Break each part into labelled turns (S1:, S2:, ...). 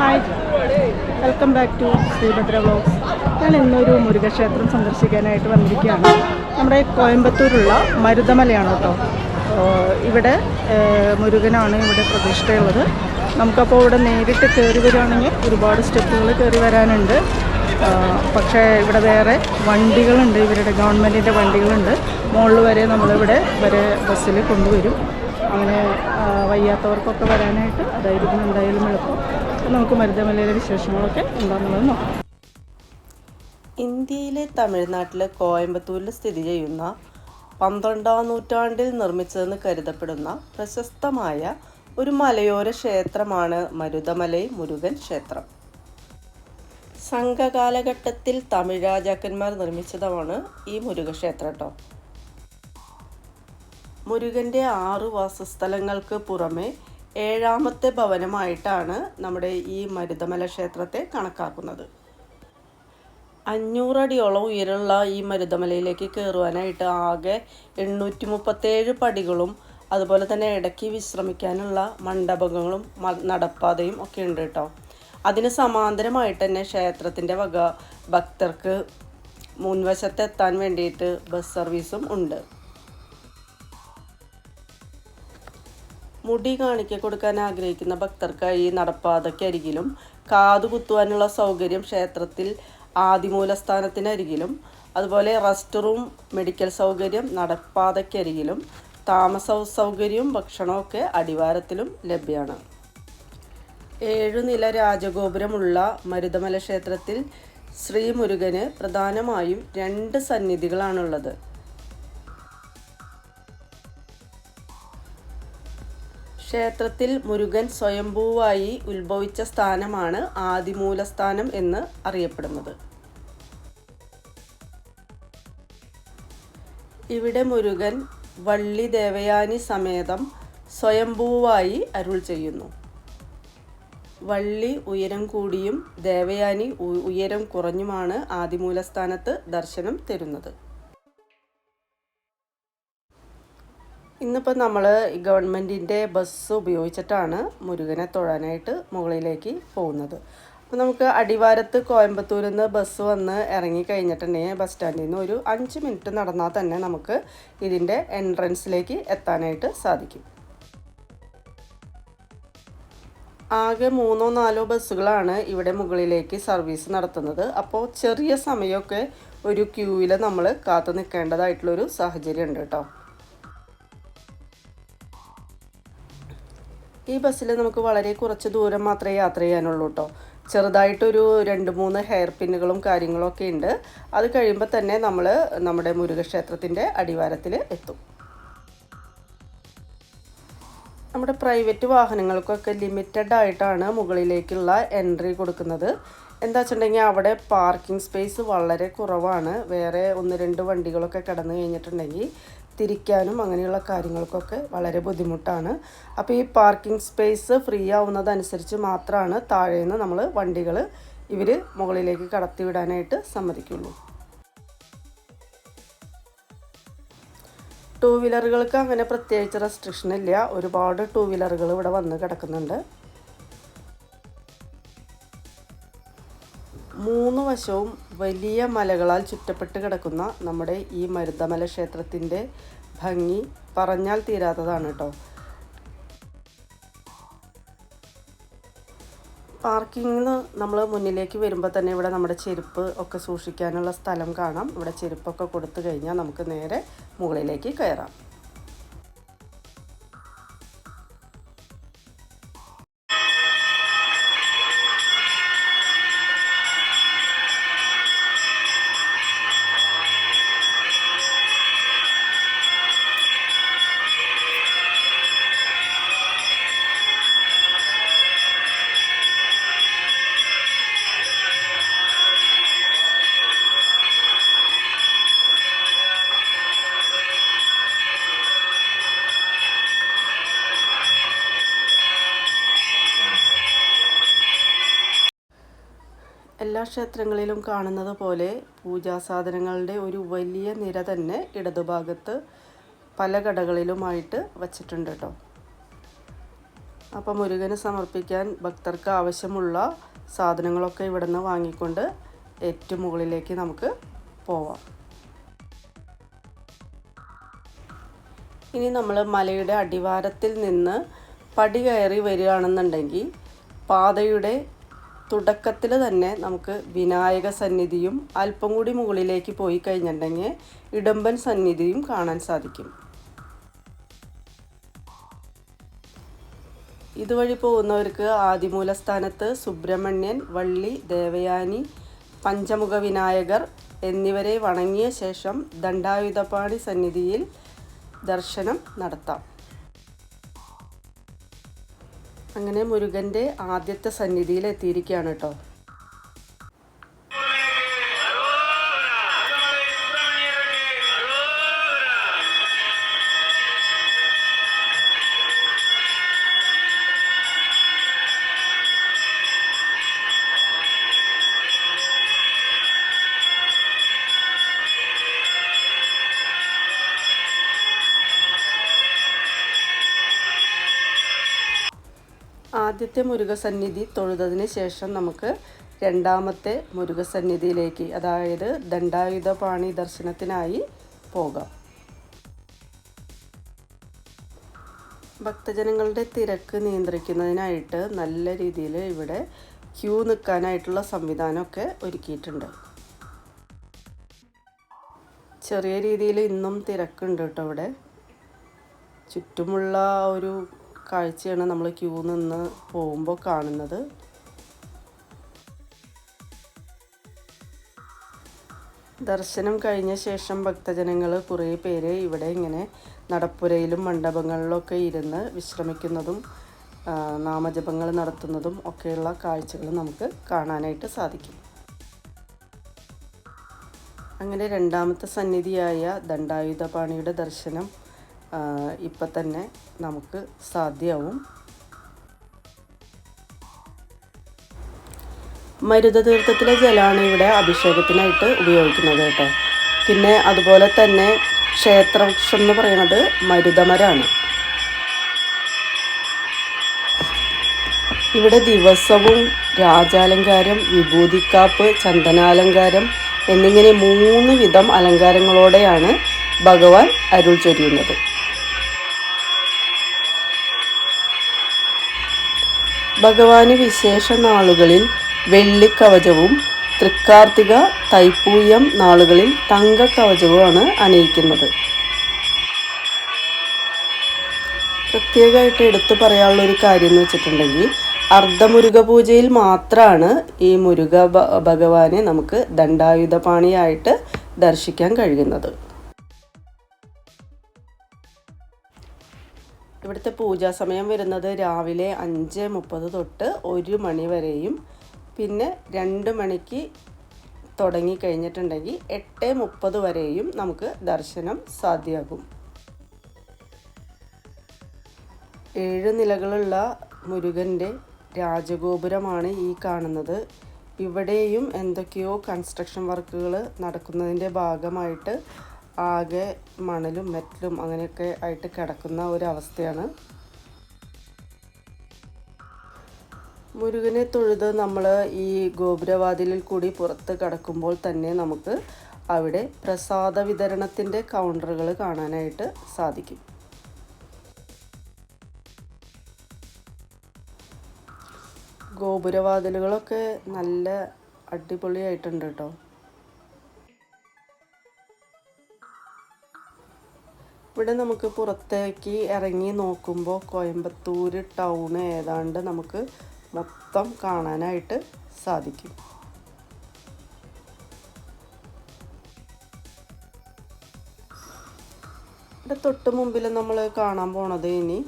S1: Hi. Welcome back to Sreebhadra vlogs. ഞാൻ ഇന്നൊരു മുരുകക്ഷേത്രം സന്ദർശിക്കാനായിട്ട് വന്നിരിക്കുകയാണ്. നമ്മുടെ കോയമ്പത്തൂരുള്ള മരുതമലയാണ് കേട്ടോ. ഇവിടെ മുരുകനാണ് ഇവിടെ പ്രതിഷ്ഠയുള്ളത്. നമുക്കപ്പോൾ ഇവിടെ നേരിട്ട് കയറി വരികയാണെങ്കിൽ ഒരുപാട് സ്റ്റെപ്പുകൾ കയറി വരാനുണ്ട്. പക്ഷേ ഇവിടെ വേറെ വണ്ടികളുണ്ട്. ഇവരുടെ ഗവൺമെന്റിന്റെ വണ്ടികളുണ്ട്. മുകളിൽ വരെ നമ്മളിവിടെ വരെ ബസ്സിൽ കൊണ്ടുവരും. അങ്ങനെ വയ്യാത്തവർക്കൊക്കെ വരാനായിട്ട് അതായിരിക്കും എന്തായാലും എളുപ്പം. നമുക്ക് മരുതമലയിലെ വിശേഷങ്ങളൊക്കെ എന്താണെന്നുള്ളത് നോക്കാം.
S2: ഇന്ത്യയിലെ തമിഴ്നാട്ടിലെ കോയമ്പത്തൂരിൽ സ്ഥിതി ചെയ്യുന്ന പന്ത്രണ്ടാം നൂറ്റാണ്ടിൽ നിർമ്മിച്ചതെന്ന് കരുതപ്പെടുന്ന പ്രശസ്തമായ ഒരു മലയോര ക്ഷേത്രമാണ് മരുതമലൈ മുരുകൻ ക്ഷേത്രം. സംഘകാലഘട്ടത്തിൽ തമിഴ് രാജാക്കന്മാർ നിർമ്മിച്ചതാണ് ഈ മുരുകക്ഷേത്രം കേട്ടോ മുരുകന്റെ ആറു വാസസ്ഥലങ്ങൾക്ക് പുറമെ ഏഴാമത്തെ ഭവനമായിട്ടാണ് നമ്മുടെ ഈ മരുതമല ക്ഷേത്രത്തെ കണക്കാക്കുന്നത്. അഞ്ഞൂറടിയോളം ഉയരമുള്ള ഈ മരുതമലയിലേക്ക് കയറുവാനായിട്ട് ആകെ എണ്ണൂറ്റി മുപ്പത്തേഴ് പടികളും അതുപോലെ തന്നെ ഇടയ്ക്ക് വിശ്രമിക്കാനുള്ള മണ്ഡപങ്ങളും നടപ്പാതയും ഒക്കെ ഉണ്ട് കേട്ടോ. അതിന് സമാന്തരമായിട്ട് തന്നെ ക്ഷേത്രത്തിന്റെ വക ഭക്തർക്ക് മുൻവശത്തെത്താൻ വേണ്ടിയിട്ട് ബസ് സർവീസും ഉണ്ട്. മുടി കാണിക്ക കൊടുക്കാൻ ആഗ്രഹിക്കുന്ന ഭക്തർക്കായി നടപ്പാതയ്ക്കരികിലും കാതു കുത്തുവാനുള്ള സൗകര്യം ക്ഷേത്രത്തിൽ ആദിമൂലസ്ഥാനത്തിനരികിലും അതുപോലെ റെസ്റ്റ് റൂം മെഡിക്കൽ സൗകര്യം നടപ്പാതയ്ക്കരികിലും താമസ സൗകര്യവും ഭക്ഷണമൊക്കെ അടിവാരത്തിലും ലഭ്യമാണ്. ഏഴുനില രാജഗോപുരമുള്ള മരുതമല ക്ഷേത്രത്തിൽ ശ്രീ മുരുകന് പ്രധാനമായും രണ്ട് സന്നിധികളാണുള്ളത്. ക്ഷേത്രത്തിൽ മുരുകൻ സ്വയംഭൂവായി ഉത്ഭവിച്ച സ്ഥാനമാണ് ആദിമൂലസ്ഥാനം എന്ന് അറിയപ്പെടുന്നത്. ഇവിടെ മുരുകൻ വള്ളി ദേവയാനി സമേതം സ്വയംഭൂവായി അരുൾ ചെയ്യുന്നു. വള്ളി ഉയരം കൂടിയും ദേവയാനി ഉയരം കുറഞ്ഞുമാണ് ആദിമൂലസ്ഥാനത്ത് ദർശനം തരുന്നത്. ഇന്നിപ്പോൾ നമ്മൾ ഗവൺമെന്റിന്റെ ബസ് ഉപയോഗിച്ചിട്ടാണ് മുരുകനെ തൊഴാനായിട്ട് മുകളിലേക്ക് പോകുന്നത്. അപ്പോൾ നമുക്ക് അടിവാരത്ത് കോയമ്പത്തൂരിൽ നിന്ന് ബസ് വന്ന് ഇറങ്ങി കഴിഞ്ഞിട്ടുണ്ടെങ്കിൽ ബസ് സ്റ്റാൻഡിൽ നിന്ന് ഒരു അഞ്ച് മിനിറ്റ് നടന്നാൽ തന്നെ നമുക്ക് ഇതിന്റെ എൻട്രൻസിലേക്ക് എത്താനായിട്ട് സാധിക്കും. ആകെ മൂന്നോ നാലോ ബസ്സുകളാണ് ഇവിടെ മുകളിലേക്ക് സർവീസ് നടത്തുന്നത്. അപ്പോൾ ചെറിയ സമയമൊക്കെ ഒരു ക്യൂവിൽ നമ്മൾ കാത്തു നിൽക്കേണ്ടതായിട്ടുള്ളൊരു സാഹചര്യം ഉണ്ട് കേട്ടോ. ഈ ബസ്സിൽ നമുക്ക് വളരെ കുറച്ച് ദൂരം മാത്രമേ യാത്ര ചെയ്യാനുള്ളൂ കേട്ടോ. ചെറുതായിട്ടൊരു രണ്ട് മൂന്ന് ഹെയർ പിന്നുകളും കാര്യങ്ങളൊക്കെ ഉണ്ട്. അത് കഴിയുമ്പോൾ തന്നെ നമ്മൾ നമ്മുടെ മുരുകക്ഷേത്രത്തിന്റെ അടിവാരത്തിൽ എത്തും. നമ്മുടെ പ്രൈവറ്റ് വാഹനങ്ങൾക്കൊക്കെ ലിമിറ്റഡ് ആയിട്ടാണ് മുകളിലേക്കുള്ള എൻട്രി കൊടുക്കുന്നത്. എന്താ വെച്ചിട്ടുണ്ടെങ്കിൽ അവിടെ പാർക്കിംഗ് സ്പേസ് വളരെ കുറവാണ്. വേറെ ഒന്ന് രണ്ട് വണ്ടികളൊക്കെ കടന്നു കഴിഞ്ഞിട്ടുണ്ടെങ്കിൽ തിരിക്കാനും അങ്ങനെയുള്ള കാര്യങ്ങൾക്കൊക്കെ വളരെ ബുദ്ധിമുട്ടാണ്. അപ്പോൾ ഈ പാർക്കിംഗ് സ്പേസ് ഫ്രീ ആവുന്നതനുസരിച്ച് മാത്രമാണ് താഴെ നിന്ന് നമ്മൾ വണ്ടികൾ ഇവർ മുകളിലേക്ക് കടത്തിവിടാനായിട്ട് സമ്മതിക്കുള്ളൂ. ടൂ വീലറുകൾക്ക് അങ്ങനെ പ്രത്യേകിച്ച് റെസ്ട്രിക്ഷൻ ഇല്ല. ഒരുപാട് ടൂ വീലറുകൾ ഇവിടെ വന്ന് കിടക്കുന്നുണ്ട്. മൂന്ന് വശവും വലിയ മലകളാൽ ചുറ്റപ്പെട്ട് കിടക്കുന്ന നമ്മുടെ ഈ മരുതമല ക്ഷേത്രത്തിന്റെ ഭംഗി പറഞ്ഞാൽ തീരാത്തതാണ് കേട്ടോ. പാർക്കിങ്ങിന് നമ്മൾ മുന്നിലേക്ക് വരുമ്പോൾ തന്നെ ഇവിടെ നമ്മുടെ ചെരുപ്പ് ഒക്കെ സൂക്ഷിക്കാനുള്ള സ്ഥലം കാണാം. ഇവിടെ ചെരുപ്പൊക്കെ കൊടുത്തു കഴിഞ്ഞാൽ നമുക്ക് നേരെ മുകളിലേക്ക് കയറാം. എല്ലാ ക്ഷേത്രങ്ങളിലും കാണുന്നത് പോലെ പൂജാ സാധനങ്ങളുടെ ഒരു വലിയ നിര തന്നെ ഇടതുഭാഗത്ത് പല കടകളിലുമായിട്ട് വച്ചിട്ടുണ്ട് കേട്ടോ അപ്പം മുരുകന് സമർപ്പിക്കാൻ ഭക്തർക്ക് ആവശ്യമുള്ള സാധനങ്ങളൊക്കെ ഇവിടെ നിന്ന് വാങ്ങിക്കൊണ്ട് ഏറ്റവും മുകളിലേക്ക് നമുക്ക് പോവാം. ഇനി നമ്മൾ മലയുടെ അടിവാരത്തിൽ നിന്ന് പടി കയറി വരികയാണെന്നുണ്ടെങ്കിൽ പാതയുടെ തുടക്കത്തിൽ തന്നെ നമുക്ക് വിനായക സന്നിധിയും അല്പം കൂടി മുകളിലേക്ക് പോയി കഴിഞ്ഞിട്ടുണ്ടെങ്കിൽ ഇടമ്പൻ സന്നിധിയും കാണാൻ സാധിക്കും. ഇതുവഴി പോകുന്നവർക്ക് ആദിമൂലസ്ഥാനത്ത് സുബ്രഹ്മണ്യൻ വള്ളി ദേവയാനി പഞ്ചമുഖ വിനായകർ എന്നിവരെ വണങ്ങിയ ശേഷം ദണ്ഡായുധപാണി സന്നിധിയിൽ ദർശനം നടത്താം. അങ്ങനെ മുരുകന്റെ ആദ്യത്തെ സന്നിധിയിൽ എത്തിയിരിക്കുകയാണ് കേട്ടോ. ആദ്യത്തെ മുരുകസന്നിധി തൊഴുതതിന് ശേഷം നമുക്ക് രണ്ടാമത്തെ മുരുകസന്നിധിയിലേക്ക് അതായത് ദണ്ഡായുധ പാണി ദർശനത്തിനായി പോകാം. ഭക്തജനങ്ങളുടെ തിരക്ക് നിയന്ത്രിക്കുന്നതിനായിട്ട് നല്ല രീതിയിൽ ഇവിടെ ക്യൂ നിൽക്കാനായിട്ടുള്ള സംവിധാനമൊക്കെ ഒരുക്കിയിട്ടുണ്ട്. ചെറിയ രീതിയിൽ ഇന്നും തിരക്കുണ്ട് കേട്ടോ ഇവിടെ. ചുറ്റുമുള്ള ഒരു കാഴ്ചയാണ് നമ്മൾ ക്യൂ നിന്ന് പോകുമ്പോൾ കാണുന്നത്. ദർശനം കഴിഞ്ഞ ശേഷം ഭക്തജനങ്ങൾ കുറേ പേര് ഇവിടെ ഇങ്ങനെ നടപ്പുരയിലും മണ്ഡപങ്ങളിലൊക്കെ ഇരുന്ന് വിശ്രമിക്കുന്നതും നാമജപങ്ങൾ നടത്തുന്നതും ഒക്കെയുള്ള കാഴ്ചകൾ നമുക്ക് കാണാനായിട്ട് സാധിക്കും. അങ്ങനെ രണ്ടാമത്തെ സന്നിധിയായ ദണ്ഡായുധപാണിയുടെ ദർശനം ഇപ്പം തന്നെ നമുക്ക് സാധ്യമാവും മരുതതീർത്ഥത്തിലെ ജലമാണ് ഇവിടെ അഭിഷേകത്തിനായിട്ട് ഉപയോഗിക്കുന്നത് കേട്ടോ. പിന്നെ അതുപോലെ തന്നെ ക്ഷേത്രവൃക്ഷം എന്ന് പറയുന്നത് മരുതമരാണ്. ഇവിടെ ദിവസവും രാജാലങ്കാരം വിഭൂതിക്കാപ്പ് ചന്ദനാലങ്കാരം എന്നിങ്ങനെ മൂന്ന് വിധം അലങ്കാരങ്ങളോടെയാണ് ഭഗവാൻ അരുൾ ചൊരിയുന്നത്. ഭഗവാന് വിശേഷ നാളുകളിൽ വെള്ളിക്കവചവും തൃക്കാർത്തിക തൈപ്പൂയം നാളുകളിൽ തങ്കക്കവചവുമാണ് അണിയിക്കുന്നത്. പ്രത്യേകമായിട്ട് എടുത്തു പറയാനുള്ള ഒരു കാര്യം എന്ന് വെച്ചിട്ടുണ്ടെങ്കിൽ അർദ്ധമുരുക പൂജയിൽ മാത്രമാണ് ഈ മുരുക ഭഗവാനെ നമുക്ക് ദണ്ഡായുധപാണിയായിട്ട് ദർശിക്കാൻ കഴിയുന്നത്. ഇവിടുത്തെ പൂജാ സമയം വരുന്നത് രാവിലെ അഞ്ച് മുപ്പത് തൊട്ട് ഒരു മണി വരെയും. പിന്നെ രണ്ട് മണിക്ക് തുടങ്ങി കഴിഞ്ഞിട്ടുണ്ടെങ്കിൽ എട്ട് മുപ്പത് വരെയും നമുക്ക് ദർശനം സാധ്യമാകും. ഏഴ് നിലകളുള്ള മുരുകന്റെ രാജഗോപുരമാണ് ഈ കാണുന്നത്. ഇവിടെയും എന്തൊക്കെയോ കൺസ്ട്രക്ഷൻ വർക്കുകൾ നടക്കുന്നതിന്റെ ഭാഗമായിട്ട് ആകെ മണലും മെറ്റലും അങ്ങനെയൊക്കെ ആയിട്ട് കിടക്കുന്ന ഒരു അവസ്ഥയാണ് മുരുകനെ തൊഴുത് നമ്മൾ ഈ ഗോപുരവാതിലിൽ കൂടി പുറത്ത് കടക്കുമ്പോൾ തന്നെ നമുക്ക് അവിടെ പ്രസാദ വിതരണത്തിന്റെ കൗണ്ടറുകൾ കാണാനായിട്ട് സാധിക്കും. ഗോപുരവാതിലുകളൊക്കെ നല്ല അടിപൊളിയായിട്ടുണ്ട് കേട്ടോ ഇവിടെ നമുക്ക് പുറത്തേക്ക് ഇറങ്ങി നോക്കുമ്പോൾ കോയമ്പത്തൂർ ടൗൺ ഏതാണ്ട് നമുക്ക് മൊത്തം കാണാനായിട്ട് സാധിക്കും. ഇവിടെ തൊട്ട് മുമ്പിൽ നമ്മൾ കാണാൻ പോണത് ഇനി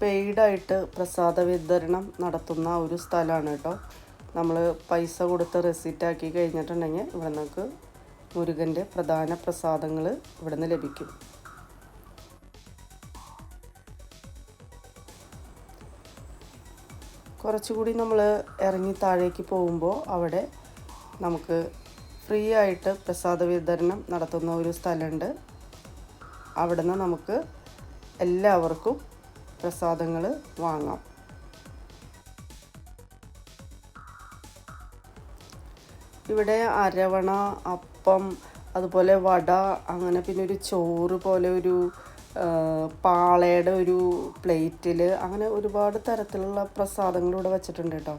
S2: പെയ്ഡായിട്ട് പ്രസാദ വിതരണം നടത്തുന്ന ഒരു സ്ഥലമാണ് കേട്ടോ നമ്മൾ പൈസ കൊടുത്ത് റെസിറ്റ് ആക്കി കഴിഞ്ഞിട്ടുണ്ടെങ്കിൽ ഇവിടെ നമുക്ക് മുരുകന്റെ പ്രധാന പ്രസാദങ്ങൾ ഇവിടെ നിന്ന് ലഭിക്കും. കുറച്ചുകൂടി നമ്മൾ ഇറങ്ങി താഴേക്ക് പോകുമ്പോൾ അവിടെ നമുക്ക് ഫ്രീ ആയിട്ട് പ്രസാദ വിതരണം നടത്തുന്ന ഒരു സ്ഥലമുണ്ട് അവിടുന്ന് നമുക്ക് എല്ലാവർക്കും പ്രസാദങ്ങൾ വാങ്ങാം. ഇവിടെ അരവണ അപ്പം അതുപോലെ വട അങ്ങനെ പിന്നെ ഒരു ചോറ് പോലെ ഒരു പാളയുടെ ഒരു പ്ലേറ്റിൽ അങ്ങനെ ഒരുപാട് തരത്തിലുള്ള പ്രസാദങ്ങൾ ഇവിടെ വെച്ചിട്ടുണ്ട് കേട്ടോ.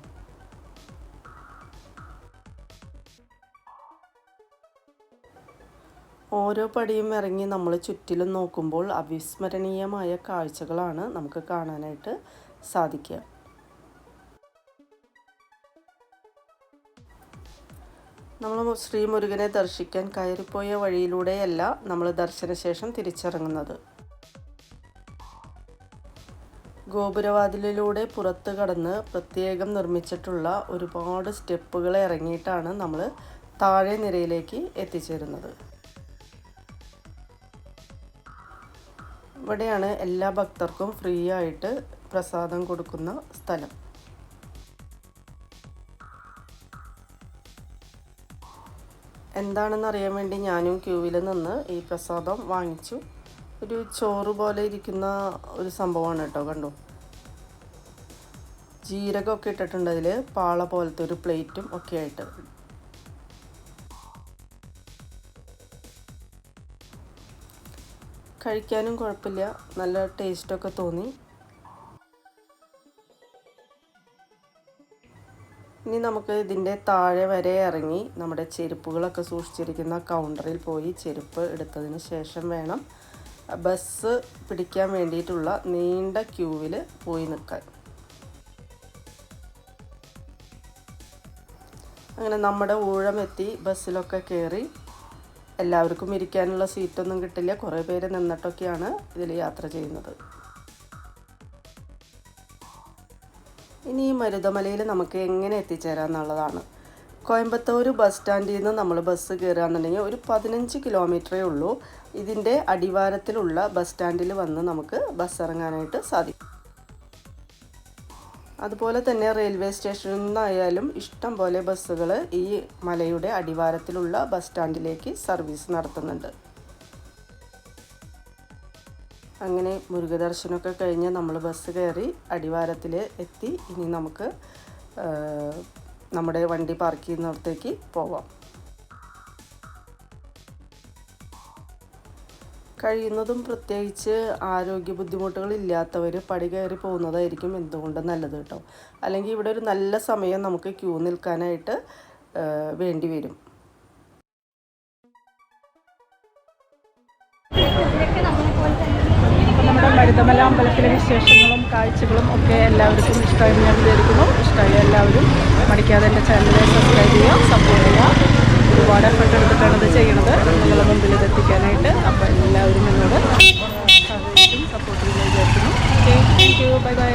S2: ഓരോ പടിയും ഇറങ്ങി നമ്മൾ ചുറ്റിലും നോക്കുമ്പോൾ അവിസ്മരണീയമായ കാഴ്ചകളാണ് നമുക്ക് കാണാനായിട്ട് സാധിക്കുക. നമ്മൾ ശ്രീമുരുകനെ ദർശിക്കാൻ കയറിപ്പോയ വഴിയിലൂടെയല്ല നമ്മൾ ദർശനശേഷം തിരിച്ചിറങ്ങുന്നത്. ഗോപുരവാതിലിലൂടെ പുറത്ത് കടന്ന് പ്രത്യേകം നിർമ്മിച്ചിട്ടുള്ള ഒരുപാട് സ്റ്റെപ്പുകൾ ഇറങ്ങിയിട്ടാണ് നമ്മൾ താഴെ നിരയിലേക്ക് എത്തിച്ചേരുന്നത്. ഇവിടെയാണ് എല്ലാ ഭക്തർക്കും ഫ്രീ ആയിട്ട് പ്രസാദം കൊടുക്കുന്ന സ്ഥലം. എന്താണെന്ന് അറിയാൻ വേണ്ടി ഞാനും ക്യൂവിൽ നിന്ന് ഈ പ്രസാദം വാങ്ങിച്ചു. ഒരു ചോറ് പോലെ ഇരിക്കുന്ന ഒരു സംഭവമാണ് കേട്ടോ കണ്ടു? ജീരകമൊക്കെ ഇട്ടിട്ടുണ്ട് അതിൽ പാള പോലത്തെ ഒരു പ്ലേറ്റും ഒക്കെ ആയിട്ട്. കഴിക്കാനും കുഴപ്പമില്ല. നല്ല ടേസ്റ്റൊക്കെ തോന്നി. ഇനി നമുക്ക് ഇതിന്റെ താഴെ വരെ ഇറങ്ങി നമ്മുടെ ചെരുപ്പുകളൊക്കെ സൂക്ഷിച്ചിരിക്കുന്ന കൗണ്ടറിൽ പോയി ചെരുപ്പ് എടുത്തതിന് ശേഷം വേണം ബസ് പിടിക്കാൻ വേണ്ടിയിട്ടുള്ള നീണ്ട ക്യൂവിൽ പോയി നിൽക്കാൻ. അങ്ങനെ നമ്മുടെ ഊഴമെത്തി ബസ്സിലൊക്കെ കയറി എല്ലാവർക്കും ഇരിക്കാനുള്ള സീറ്റൊന്നും കിട്ടില്ല. കുറേ പേര് നിന്നിട്ടൊക്കെയാണ് ഇതിൽ യാത്ര ചെയ്യുന്നത്. ഇനി ഈ മരുതമലയിൽ നമുക്ക് എങ്ങനെ എത്തിച്ചേരാം എന്നുള്ളതാണ്. കോയമ്പത്തൂർ ബസ് സ്റ്റാൻഡിൽ നിന്ന് നമ്മൾ ബസ് കയറുകയെന്നുണ്ടെങ്കിൽ ഒരു പതിനഞ്ച് കിലോമീറ്ററേ ഉള്ളൂ. ഇതിന്റെ അടിവാരത്തിലുള്ള ബസ് സ്റ്റാൻഡിൽ വന്ന് നമുക്ക് ബസ് ഇറങ്ങാനായിട്ട് സാധിക്കും. അതുപോലെ തന്നെ റെയിൽവേ സ്റ്റേഷനിൽ നിന്നായാലും ഇഷ്ടം പോലെ ബസ്സുകൾ ഈ മലയുടെ അടിവാരത്തിലുള്ള ബസ് സ്റ്റാൻഡിലേക്ക് സർവീസ് നടത്തുന്നുണ്ട്. അങ്ങനെ മുരുകദർശനമൊക്കെ കഴിഞ്ഞ് നമ്മൾ ബസ് കയറി അടിവാരത്തിൽ എത്തി. ഇനി നമുക്ക് നമ്മുടെ വണ്ടി പാർക്ക് ചെയ്യുന്നിടത്തേക്ക് പോവാം. കഴിയുന്നതും പ്രത്യേകിച്ച് ആരോഗ്യ ബുദ്ധിമുട്ടുകൾ ഇല്ലാത്തവർ പടി കയറി പോകുന്നതായിരിക്കും എന്തുകൊണ്ടും നല്ലത് കേട്ടോ. അല്ലെങ്കിൽ ഇവിടെ ഒരു നല്ല സമയം നമുക്ക് ക്യൂ നിൽക്കാനായിട്ട് വേണ്ടി വരും.
S1: നമ്മുടെ മരുതമല അമ്പലത്തിലെ വിശേഷങ്ങളും കാഴ്ചകളും ഒക്കെ എല്ലാവർക്കും ഇഷ്ടമായി ഞാൻ വിചാരിക്കുന്നു. ഇഷ്ടമായി എല്ലാവരും മടിക്കാതെ എന്റെ ചാനലിനെ സബ്സ്ക്രൈബ് ചെയ്യുക സപ്പോർട്ട് ചെയ്യുക. ഒരുപാട് എഫർട്ട് എടുത്തിട്ടാണ് ഇത് ചെയ്യണത്. നിങ്ങളുടെ മുമ്പിൽ ഇത് എത്തിക്കാനായിട്ട് അപ്പം എല്ലാവരും നിങ്ങളോട് സപ്പോർട്ട് ചെയ്യാൻ വിചാരിക്കുന്നു. Okay thank you bye bye